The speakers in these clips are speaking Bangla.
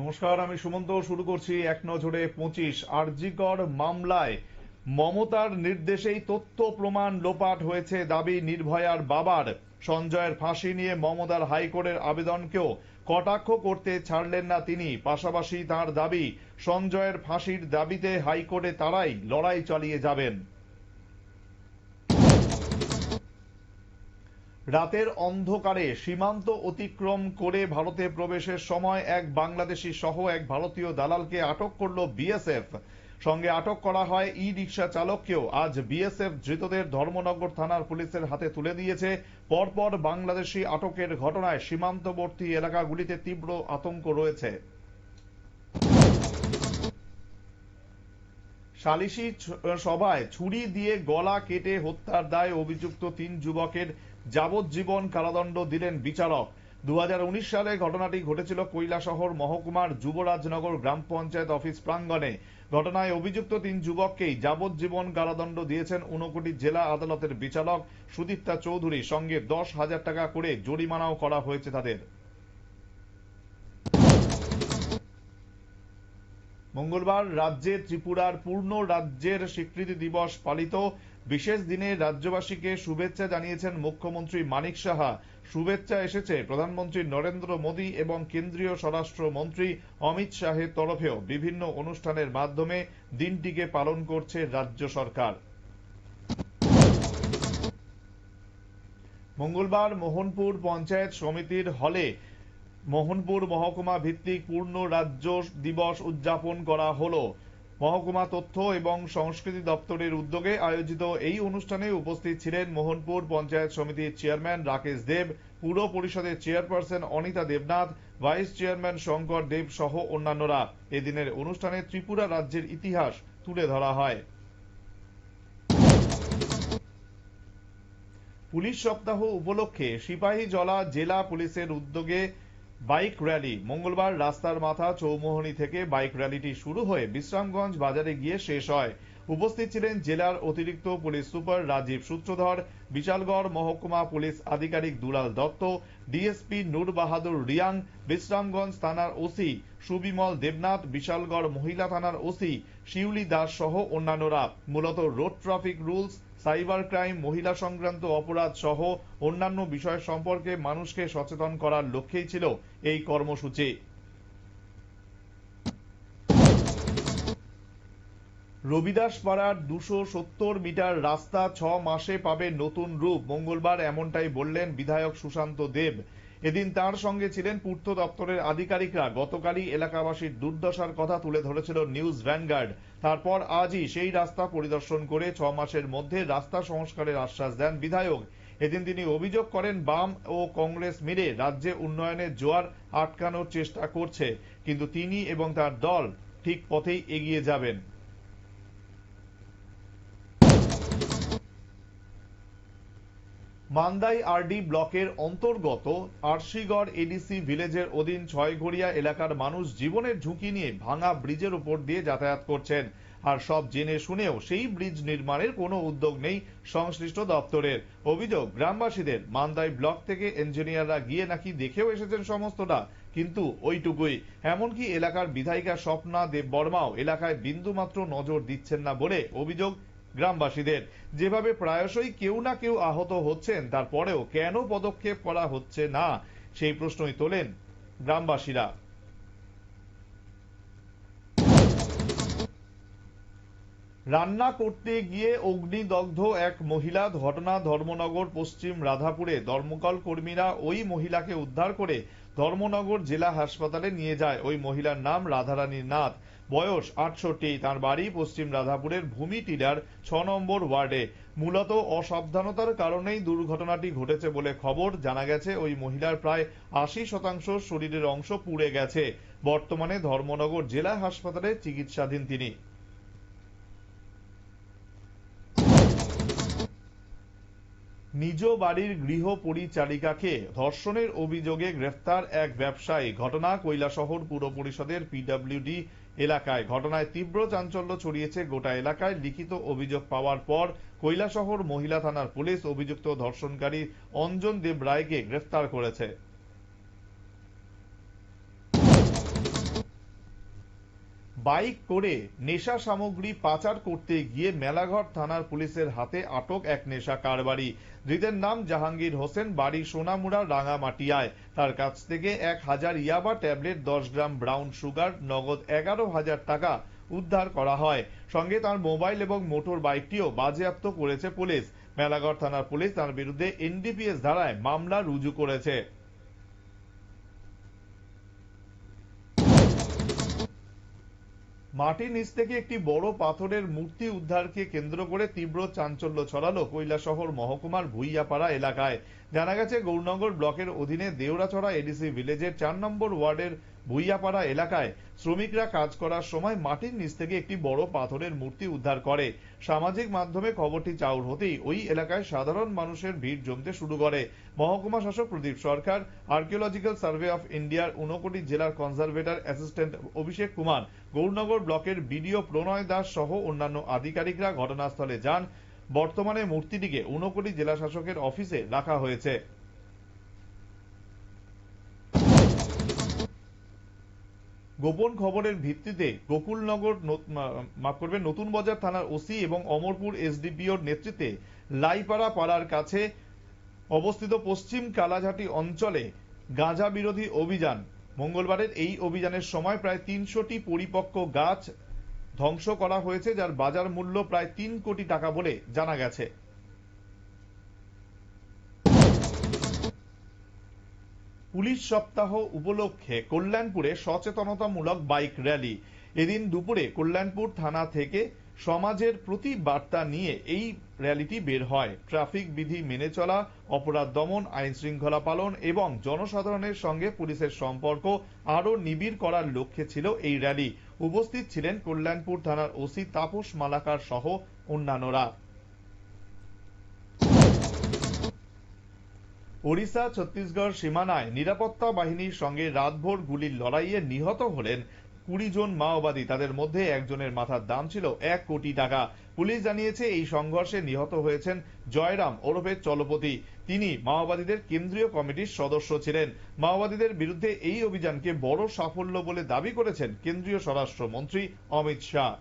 নমস্কার, আমি সুমন্ত, শুরু করছি এক নজরে পঁচিশ। আরজিকর মামলায় মমতার নির্দেশেই তথ্য প্রমাণ লোপাট হয়েছে দাবি নির্ভয়ার বাবার। সঞ্জয়ের ফাঁসি নিয়ে মমতার হাইকোর্টের আবেদনকেও কটাক্ষ করতে ছাড়লেন না তিনি। পাশাপাশি তার দাবি, সঞ্জয়ের ফাঁসির দাবিতে হাইকোর্টে তারাই লড়াই চালিয়ে যাবেন। রাতের অন্ধকারে সীমান্ত অতিক্রম করে ভারতে প্রবেশের সময় এক বাংলাদেশি সহ এক ভারতীয় দালালকে আটক করল বিএসএফ। সঙ্গে আটক করা হয় ই রিক্সা চালককেও। আজ বিএসএফ ধৃতদের ধর্মনগর থানার পুলিশের হাতে তুলে দিয়েছে। পরপর বাংলাদেশি আটকের ঘটনায় সীমান্তবর্তী এলাকাগুলিতে তীব্র আতঙ্ক রয়েছে। সালিশি সভায় ছুরি দিয়ে গলা কেটে হত্যার দায় অভিযুক্ত তিন যুবকের যাবজ্জীবন কারাদণ্ড দিলেন বিচারক। দু সালে ঘটনাটি ঘটেছিল কৈলাসহর মহকুমার যুবরাজনগর গ্রাম পঞ্চায়েত অফিস প্রাঙ্গণে। ঘটনায় অভিযুক্ত তিন যুবককেই যাবজ্জীবন কারাদণ্ড দিয়েছেন ঊনকোটি জেলা আদালতের বিচারক সুদীপ্তা চৌধুরী। সঙ্গে দশ হাজার টাকা করে জরিমানাও করা হয়েছে তাদের। মঙ্গলবার রাজ্যে ত্রিপুরার পূর্ণ রাজ্যের স্বীকৃতি দিবস পালিত বিশেষ দিনে রাজ্যবাসীকে শুভেচ্ছা জানিয়েছেন মুখ্যমন্ত্রী মানিক সাহা। শুভেচ্ছা এসেছে প্রধানমন্ত্রী নরেন্দ্র মোদী এবং কেন্দ্রীয় স্বরাষ্ট্রমন্ত্রী অমিত শাহের তরফেও বিভিন্ন অনুষ্ঠানের মাধ্যমে দিনটিকে পালন করছে রাজ্য সরকার। মঙ্গলবার মোহনপুর পঞ্চায়েত সমিতির হলে মোহনপুর মহকুমা ভিত্তিক পূর্ণ রাজ্য দিবস উদযাপন করা হলো। মহকুমা তথ্য এবং সংস্কৃতি দপ্তরের উদ্যোগে আয়োজিত এই অনুষ্ঠানে উপস্থিত ছিলেন মোহনপুর পঞ্চায়েত সমিতির চেয়ারম্যান রাকেশ দেব, পুর পরিষদের chairperson Anita Debnath, vice chairman Shankar Deb সহ অন্যান্যরা। এদিনের অনুষ্ঠানে ত্রিপুরা রাজ্যের ইতিহাস তুলে ধরা হয়। পুলিশ সপ্তাহ উপলক্ষে সিপাহীজলা জেলা পুলিশের উদ্যোগে বাইক র্যালি। মঙ্গলবার রাস্তার মাথা চৌমোহনী থেকে বাইক র্যালিটি শুরু হয়ে বিশ্রামগঞ্জ বাজারে গিয়ে শেষ হয়। উপস্থিত ছিলেন জেলার অতিরিক্ত পুলিশ সুপার রাজীব সূত্রধর, বিশালগড় মহকুমা পুলিশ আধিকারিক দুলাল দত্ত, ডিএসপি নূর বাহাদুর রিয়াং, বিশ্রামগঞ্জ থানার ওসি সুবিমল দেবনাথ, বিশালগড় মহিলা থানার ওসি শিউলি দাস সহ অন্যান্যরা। মূলত road traffic rules cyber crime, মহিলা সংক্রান্ত অপরাধ সহ অন্যান্য বিষয় সম্পর্কে মানুষকে সচেতন করার লক্ষ্যেই ছিল এই কর্মসূচি। রবিদাস পাড়ার দুশো সত্তর মিটার রাস্তা ছ মাসে পাবে নতুন রূপ। মঙ্গলবার এমনটাই বললেন বিধায়ক সুশান্ত দেব। এদিন তার সঙ্গে ছিলেন পূর্ত দপ্তরের আধিকারিকরা। গতকালই এলাকাবাসীর দুর্দশার কথা তুলে ধরেছিল নিউজ ভ্যানগার্ড। তারপর আজই সেই রাস্তা পরিদর্শন করে ছ মাসের মধ্যে রাস্তা সংস্কারের আশ্বাস দেন বিধায়ক। এদিন তিনি অভিযোগ করেন, বাম ও কংগ্রেস মিলে রাজ্যে উন্নয়নের জোয়ার আটকানোর চেষ্টা করছে, কিন্তু তিনি এবং তার দল ঠিক পথেই এগিয়ে যাবেন। মান্দাই আরডি ব্লকের অন্তর্গত আরশিগড় এডিসি ভিলেজের অধীন ছয়ঘড়িয়া এলাকার মানুষ জীবনের ঝুঁকি নিয়ে ভাঙা ব্রিজের উপর দিয়ে যাতায়াত করছেন। আর সব জেনে শুনেও সেই ব্রিজ নির্মাণের কোনো উদ্যোগ নেই সংশ্লিষ্ট দপ্তরের। অভিযোগ, গ্রামবাসীদের মান্দাই ব্লক থেকে ইঞ্জিনিয়াররা গিয়ে নাকি দেখেও এসেছেন সমস্তটা, কিন্তু ওইটুকুই। এমনকি এলাকার বিধায়িকা স্বপ্না দেব বর্মাও এলাকায় বিন্দুমাত্র নজর দিচ্ছেন না বলে অভিযোগ গ্রামবাসীদের। যেভাবে প্রায়শই কেউ না কেউ আহত হচ্ছেন, তারপরেও কেন পদক্ষেপ করা হচ্ছে না, সেই প্রশ্নই তোলেন গ্রামবাসীরা। রান্না করতে গিয়ে অগ্নিদগ্ধ এক মহিলা ঘটনা ধর্মনগর, পশ্চিম রাধাপুরে। ধর্মকল কর্মীরা ওই মহিলাকে উদ্ধার করে ধর্মনগর জেলা হাসপাতালে নিয়ে যায়। ওই মহিলার নাম রাধারানী নাথ। বয়স আটষট্টি, তার বাড়ি পশ্চিম রাধাপুরের ভূমি টিলার ছ নম্বর ওয়ার্ডে। মূলত অসাবধানতার কারণেই দুর্ঘটনাটি ঘটেছে বলে খবর জানা গেছে। ওই মহিলার প্রায় আশি শতাংশ শরীরের অংশ পুড়ে গেছে। বর্তমানে ধর্মনগর জেলা হাসপাতালে চিকিৎসাধীন তিনি। নিজ বাড়ির গৃহ পরিচারিকাকে ধর্ষণের অভিযোগে গ্রেফতার এক ব্যবসায়ী। ঘটনা কৈলাসহর পুর পরিষদের পিডব্লিউডি এলাকায় ঘটনায় তীব্র চাঞ্চল্য ছড়িয়েছে গোটা এলাকায়। লিখিত অভিযোগ পাওয়ার পর কৈলাসহর মহিলা থানার পুলিশ অভিযুক্ত ধর্ষণকারী অঞ্জন দেব রায়কে গ্রেফতার করেছে। বাইক করে নেশা সামগ্রী পাচার করতে গিয়ে মেলাঘর থানার পুলিশের হাতে আটক এক নেশা কারবারি। ধৃতের নাম জাহাঙ্গীর হোসেন, বাড়ি সোনামুড়া, রাঙামাটিয়ায়। তার কাছ থেকে এক হাজার ইয়াবা ট্যাবলেট, দশ গ্রাম ব্রাউন সুগার, নগদ এগারো হাজার টাকা উদ্ধার করা হয়। সঙ্গে তার মোবাইল এবং মোটর বাইকটিও বাজেয়াপ্ত করেছে পুলিশ। মেলাঘর থানার পুলিশ তার বিরুদ্ধে এনডিপিএস ধারায় মামলা রুজু করেছে। মাটির নিচ থেকে একটি বড় পাথরের মূর্তি উদ্ধারকে কেন্দ্র করে তীব্র চাঞ্চল্য ছড়ালো কৈলাসহর মহকুমার ভুইয়াপাড়া এলাকায়। জানা গেছে, গৌরনগর ব্লকের অধীনে দেওরাছড়া এডিসি ভিলেজের চার নম্বর ওয়ার্ডের ভুইয়াপাড়া এলাকায় শ্রমিকরা কাজ করার সময় মাটির নিচ থেকে একটি বড় পাথরের মূর্তি উদ্ধার করে। সামাজিক মাধ্যমে খবরটি চাউর হতেই ওই এলাকায় সাধারণ মানুষের ভিড় জমতে শুরু করে। মহকুমা শাসক Pradip Sarkar, archaeological survey of ইন্ডিয়ার ঊনকোটি জেলার কনজারভেটর অ্যাসিস্ট্যান্ট অভিষেক কুমার, গৌরনগর ব্লকের বিডিও প্রণয় দাস সহ অন্যান্য আধিকারিকরা ঘটনাস্থলে যান। বর্তমানে মূর্তিটিকে ঊনকোটি জেলা শাসকের অফিসে রাখা হয়েছে। গোপন খবরের ভিত্তিতে গোকুলনগর মাফ করবেন, নতুন বাজার থানার ওসি এবং অমরপুর এসডিপিওর নেতৃত্বে লাইপাড়া পাড়ার কাছে অবস্থিত পশ্চিম কালাঝাটি অঞ্চলে গাঁজা বিরোধী অভিযান। মঙ্গলবারের এই অভিযানের সময় প্রায় তিনশোটি পরিপক্ক গাছ ধ্বংস করা হয়েছে, যার বাজার মূল্য প্রায় তিন কোটি টাকা বলে জানা গেছে। পুলিশ সপ্তাহ উপলক্ষে কল্যাণপুরে সচেতনতামূলক বাইক র্যালি। এদিন দুপুরে কল্যাণপুর থানা থেকে সমাজের প্রতি বার্তা নিয়ে এই র্যালিটি বের হয়। ট্রাফিক বিধি মেনে চলা, অপরাধ দমন আইন শৃঙ্খলা পালন এবং জনসাধারণের সঙ্গে পুলিশের সম্পর্ক আরও নিবিড় করার লক্ষ্যে ছিল এই র্যালি। উপস্থিত ছিলেন কল্যাণপুর থানার ওসি তাপস মালাকার সহ অন্যান্যরা। ওড়িশা, ছত্তিশগড় সীমানায় নিরাপত্তা বাহিনীর সঙ্গে রাতভর গুলির লড়াইয়ে নিহত হলেন কুড়ি জন মাওবাদী তাদের মধ্যে একজনের মাথার দাম ছিল এক কোটি টাকা। পুলিশ জানিয়েছে, এই সংঘর্ষে নিহত হয়েছেন জয়রাম ওরফে চলপতি। তিনি মাওবাদীদের কেন্দ্রীয় কমিটির সদস্য ছিলেন। মাওবাদীদের বিরুদ্ধে এই অভিযানকে বড় সাফল্য বলে দাবি করেছেন কেন্দ্রীয় স্বরাষ্ট্রমন্ত্রী অমিত শাহ।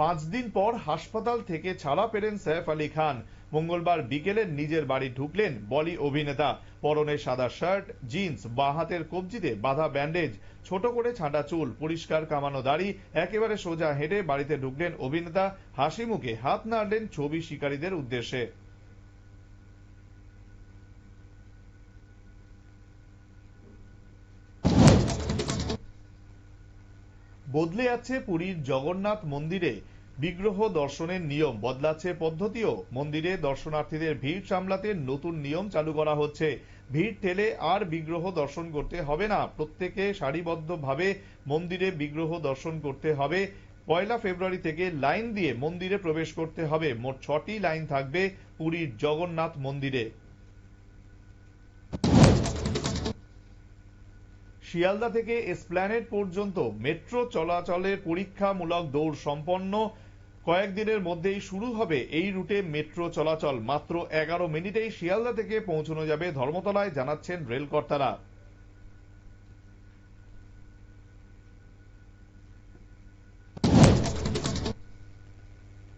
পাঁচ দিন পর হাসপাতাল থেকে ছাড়া পেলেন সৈফ আলী খান। মঙ্গলবার বিকেলে নিজের বাড়ি ঢুকলেন বলি অভিনেতা। পরনে সাদা শার্ট, জিন্স, বাঁ হাতের কবজিতে বাঁধা ব্যান্ডেজ, ছোট করে ছাঁটা চুল, পরিষ্কার কামানো দাড়ি, একেবারে সোজা হেঁটে বাড়িতে ঢুকলেন অভিনেতা। হাসি মুখে হাত নাড়লেন ছবি শিকারীদের উদ্দেশ্যে। বদলে যাচ্ছে পুরীর জগন্নাথ মন্দিরে। বিগ্রহ দর্শনের নিয়ম বদলাচ্ছে পদ্ধতিও। মন্দিরে দর্শনার্থীদের ভিড় সামলাতে নতুন নিয়ম চালু করা হচ্ছে। ভিড় ঠেলে আর বিগ্রহ দর্শন করতে হবে না। প্রত্যেকে সারিবদ্ধভাবে মন্দিরে বিগ্রহ দর্শন করতে হবে। পয়লা ফেব্রুয়ারি থেকে লাইন দিয়ে মন্দিরে প্রবেশ করতে হবে। মোট ছটি লাইন থাকবে পুরীর জগন্নাথ মন্দিরে। শিয়ালদা থেকে এসপ্ল্যানেড পর্যন্ত মেট্রো চলাচলের পরীক্ষামূলক দৌড় সম্পন্ন। কয়েকদিনের মধ্যেই শুরু হবে এই রুটে মেট্রো চলাচল। মাত্র এগারো মিনিটেই শিয়ালদা থেকে পৌঁছানো যাবে ধর্মতলায়, জানাচ্ছেন রেলকর্তারা।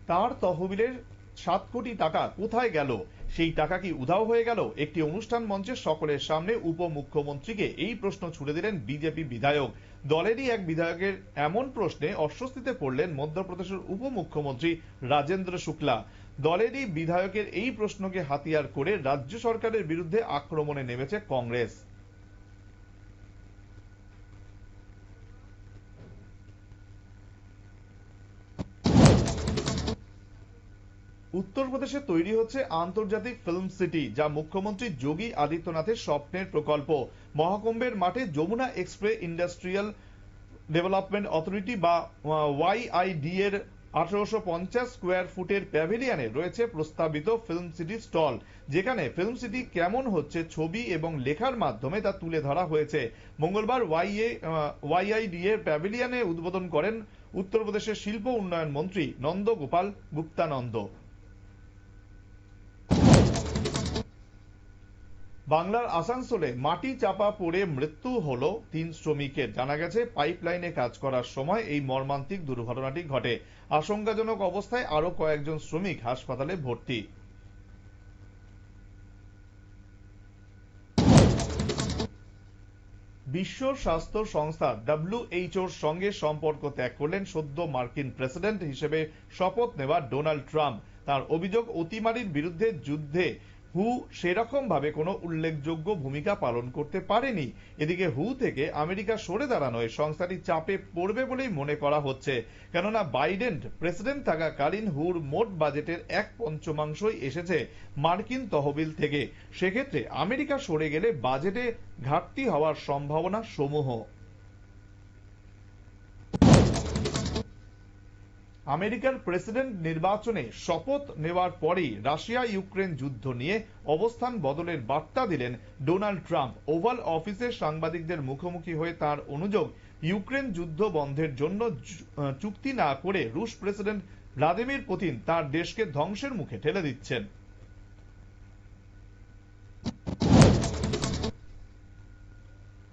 তার তহবিলের সাত কোটি টাকা কোথায় গেল? সেই টাকা কি উধাও হয়ে গেল? একটি অনুষ্ঠান মঞ্চে সকলের সামনে উপমুখ্যমন্ত্রীকে এই প্রশ্ন ছুড়ে দিলেন বিজেপি বিধায়ক। দলেরই এক বিধায়কের এমন প্রশ্নে অস্বস্তিতে পড়লেন মধ্যপ্রদেশের উপমুখ্যমন্ত্রী রাজেন্দ্র শুক্লা। দলেরই বিধায়কের এই প্রশ্নকে হাতিয়ার করে রাজ্য সরকারের বিরুদ্ধে আক্রমণে নেমেছে কংগ্রেস। উত্তরপ্রদেশে তৈরি হচ্ছে আন্তর্জাতিক ফিল্ম সিটি, যা মুখ্যমন্ত্রী যোগী আদিত্যনাথের স্বপ্নের প্রকল্প। মহাকুম্ভের মাঠে Yamuna expressway industrial development authority বা ওয়াইআইডি এর আঠারোশো পঞ্চাশ স্কোয়ার ফুটের প্যাভিলিয়নে রয়েছে প্রস্তাবিত ফিল্ম সিটি স্টল, যেখানে ফিল্ম সিটি কেমন হচ্ছে ছবি এবং লেখার মাধ্যমে তা তুলে ধরা হয়েছে। মঙ্গলবার ওয়াইআইডি এর প্যাভিলিয়নে উদ্বোধন করেন উত্তরপ্রদেশের শিল্প উন্নয়ন মন্ত্রী নন্দগোপাল গুপ্তানন্দ। বাংলার আসানসোলে মাটি চাপা পড়ে মৃত্যু হলো তিন শ্রমিকের। জানা গেছে, পাইপলাইনে কাজ করার সময় এই মর্মান্তিক দুর্ঘটনাটি ঘটে। আশঙ্কাজনক অবস্থায় আরও কয়েকজন শ্রমিক হাসপাতালে ভর্তি। বিশ্ব স্বাস্থ্য সংস্থা ডব্লিউএইচওর সঙ্গে সম্পর্ক ত্যাগ করলেন সদ্য মার্কিন প্রেসিডেন্ট হিসেবে শপথ নেওয়া ডোনাল্ড ট্রাম্প। তার অভিযোগ, অতিমারির বিরুদ্ধে যুদ্ধে হু সেরকম ভাবে কোনো উল্লেখযোগ্য ভূমিকা পালন করতে পারেনি। এদিকে হু থেকে আমেরিকা সরে দাঁড়ানোয় সংস্থাটি চাপে পড়বে বলেই মনে করা হচ্ছে। কেননা বাইডেন প্রেসিডেন্ট থাকাকালীন হুর মোট বাজেটের এক পঞ্চমাংশই এসেছে মার্কিন তহবিল থেকে। সেক্ষেত্রে আমেরিকা সরে গেলে বাজেটে ঘাটতি হওয়ার সম্ভাবনা সমূহ। আমেরিকার প্রেসিডেন্ট নির্বাচনে শপথ নেওয়ার পরেই রাশিয়া ইউক্রেন যুদ্ধ নিয়ে অবস্থান বদলের বার্তা দিলেন ডোনাল্ড ট্রাম্প। ওভাল অফিসে সাংবাদিকদের মুখোমুখি হয়ে তার অনুযোগ, ইউক্রেন যুদ্ধ বন্ধের জন্য চুক্তি না করে রুশ প্রেসিডেন্ট ভ্লাদিমির পুতিন তার দেশকে ধ্বংসের মুখে ঠেলে দিচ্ছেন।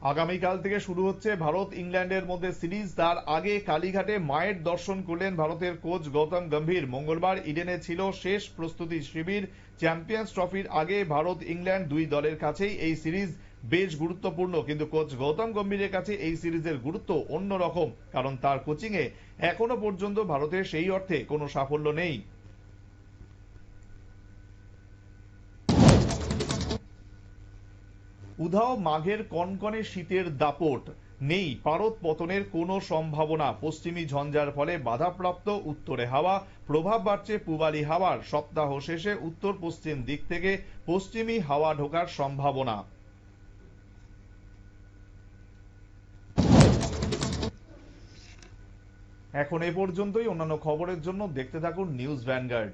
আগামীকাল থেকে শুরু হচ্ছে ভারত ইংল্যান্ডের মধ্যে সিরিজ। তার আগে কালীঘাটে মায়ের দর্শন করলেন ভারতের কোচ গৌতম গম্ভীর। মঙ্গলবার ইডেনে ছিল শেষ প্রস্তুতি শিবির। চ্যাম্পিয়ন্স ট্রফির আগে ভারত ইংল্যান্ড দুই দলের কাছেই এই সিরিজ বেশ গুরুত্বপূর্ণ। কিন্তু কোচ গৌতম গম্ভীরের কাছে এই সিরিজের গুরুত্ব অন্যরকম, কারণ তার কোচিংয়ে এখনও পর্যন্ত ভারতের সেই অর্থে কোনো সাফল্য নেই। উধাও মাঘের কনকনে শীতের দাপট। নেই পারদ পতনের কোনো সম্ভাবনা। পশ্চিমী ঝঞ্ঝার ফলে বাধাপ্রাপ্ত উত্তরে হাওয়া, প্রভাব বাড়ছে পূবালি হাওয়ার সপ্তাহ শেষে উত্তর পশ্চিম দিক থেকে পশ্চিমী হাওয়া ঢোকার সম্ভাবনা। এখন এ পর্যন্তই। অন্যান্য খবরের জন্য দেখতে থাকুন নিউজ ভ্যানগার্ড।